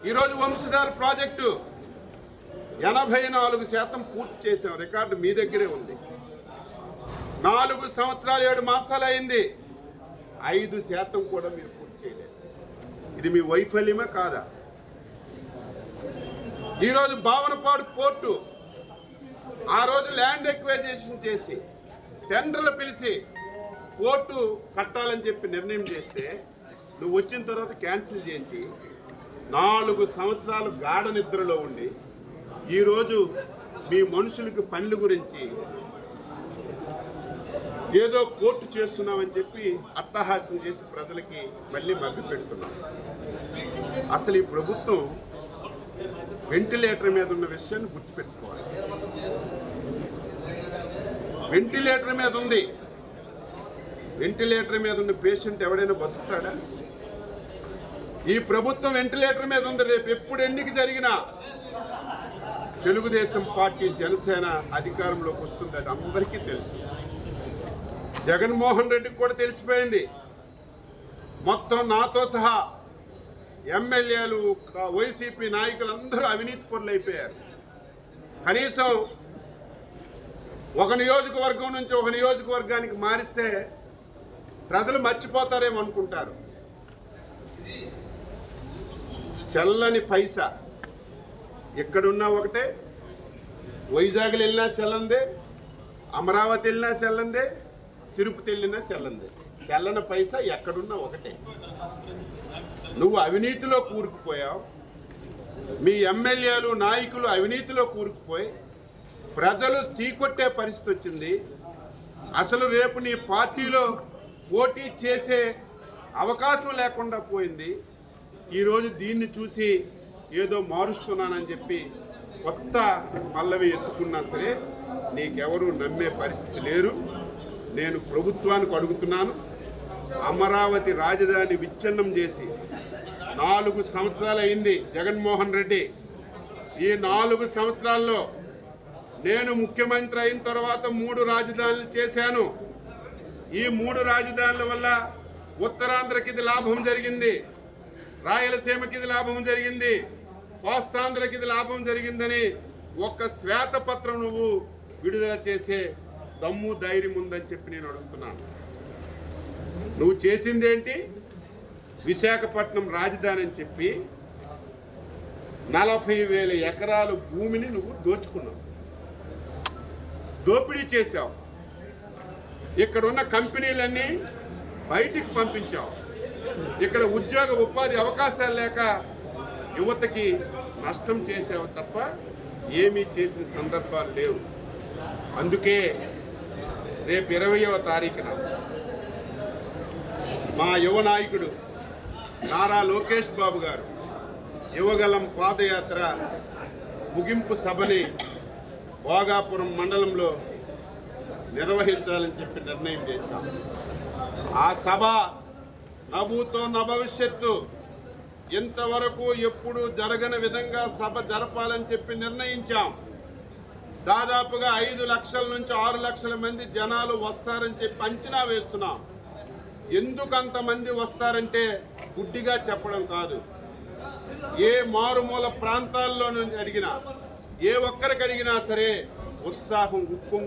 ఈరోజు వంశధార ప్రాజెక్టు ఎనభై నాలుగు శాతం పూర్తి చేసాం రికార్డు మీ దగ్గరే ఉంది. నాలుగు సంవత్సరాలు ఏడు మాసాలు అయింది. ఐదు శాతం కూడా మీరు పూర్తి చేయలేదు. ఇది మీ వైఫల్యమే కాదా? ఈరోజు భావనపాడు పోర్టు ఆ రోజు ల్యాండ్ ఎక్వైజేషన్ చేసి టెండర్లు పిలిచి పోర్టు కట్టాలని చెప్పి నిర్ణయం చేస్తే నువ్వు వచ్చిన తర్వాత క్యాన్సిల్ చేసి నాలుగు సంవత్సరాలు గాఢ నిద్రలో ఉండి ఈరోజు మీ మనుషులకు పనుల గురించి ఏదో కోర్టు చేస్తున్నామని చెప్పి అట్టహాస్యం చేసి ప్రజలకి మళ్ళీ మభ్య పెడుతున్నాం. అసలు ఈ ప్రభుత్వం వెంటిలేటర్ మీద ఉన్న విషయాన్ని గుర్తుపెట్టుకోవాలి. వెంటిలేటర్ మీద ఉంది. వెంటిలేటర్ మీద ఉన్న పేషెంట్ ఎవడైనా బతుకుతాడా? ఈ ప్రభుత్వం వెంటిలేటర్ మీద ఉంది. రేపు ఎప్పుడు ఎన్నిక జరిగినా తెలుగుదేశం పార్టీ జనసేన అధికారంలోకి వస్తుంది. అది అందరికీ తెలుసు. జగన్మోహన్ రెడ్డికి కూడా తెలిసిపోయింది. మొత్తం నాతో సహా ఎమ్మెల్యేలు వైసీపీ నాయకులు అందరూ అవినీతి పరులు అయిపోయారు. కనీసం ఒక నియోజకవర్గం నుంచి ఒక నియోజకవర్గానికి మారిస్తే ప్రజలు మర్చిపోతారేమో అనుకుంటారు. చల్లని పైసా. ఎక్కడున్నా ఒకటే. వైజాగ్లో వెళ్ళినా చల్లందే. అమరావతి వెళ్ళినా చెల్లందే. తిరుపతి వెళ్ళినా చల్లందే. చల్లని పైసా ఎక్కడున్నా ఒకటే. నువ్వు అవినీతిలో కూరుకుపోయావు. మీ ఎమ్మెల్యేలు నాయకులు అవినీతిలో కూరుకుపోయి ప్రజలు చీకొట్టే పరిస్థితి వచ్చింది. అసలు రేపు నీ పార్టీలో పోటీ చేసే అవకాశం లేకుండా పోయింది. ఈరోజు దీన్ని చూసి ఏదో మారుస్తున్నానని చెప్పి కొత్త పల్లవి ఎత్తుకున్నా సరే నీకెవరూ నమ్మే పరిస్థితి లేరు. నేను ప్రభుత్వానికి అడుగుతున్నాను అమరావతి రాజధాని విచ్ఛిన్నం చేసి నాలుగు సంవత్సరాలు అయింది జగన్మోహన్ రెడ్డి. ఈ నాలుగు సంవత్సరాల్లో నేను ముఖ్యమంత్రి అయిన తర్వాత మూడు రాజధానులు చేశాను. ఈ మూడు రాజధానుల వల్ల ఉత్తరాంధ్రకి ఇది లాభం జరిగింది. రాయలసీమకి ఇది లాభం జరిగింది. కోస్తాంధ్రకి ఇది లాభం జరిగిందని ఒక్క శ్వేతపత్రం నువ్వు విడుదల చేసే దమ్ము ధైర్యం ఉందని చెప్పి నేను అడుగుతున్నాను. నువ్వు చేసిందేంటి? విశాఖపట్నం రాజధాని అని చెప్పి నలభై వేల ఎకరాల భూమిని నువ్వు దోచుకున్నావు. దోపిడీ చేశావు. ఇక్కడ ఉన్న కంపెనీలన్నీ బయటికి పంపించావు. ఇక్కడ ఉద్యోగ ఉపాధి అవకాశాలు లేక యువతకి నష్టం చేసావు తప్ప ఏమీ చేసిన సందర్భాలు లేవు. అందుకే రేపు ఇరవయవ తారీఖున మా యువ నాయకుడు నారా లోకేష్ బాబు గారు యువగలం పాదయాత్ర ముగింపు సభని భోగాపురం మండలంలో నిర్వహించాలని చెప్పి నిర్ణయం చేశాం. ఆ సభ అబూతో నా భవిష్యత్తు. ఇంతవరకు ఎప్పుడు జరగని విధంగా సభ జరపాలని చెప్పి నిర్ణయించాం. దాదాపుగా ఐదు లక్షల నుంచి ఆరు లక్షల మంది జనాలు వస్తారని చెప్పి అంచనా వేస్తున్నాం. ఎందుకు అంతమంది వస్తారంటే గుడ్డిగా చెప్పడం కాదు. ఏ మారుమూల ప్రాంతాల్లో నుంచి అడిగినా ఏ ఒక్కరికి అడిగినా సరే ఉత్సాహం ఉప్పొంగు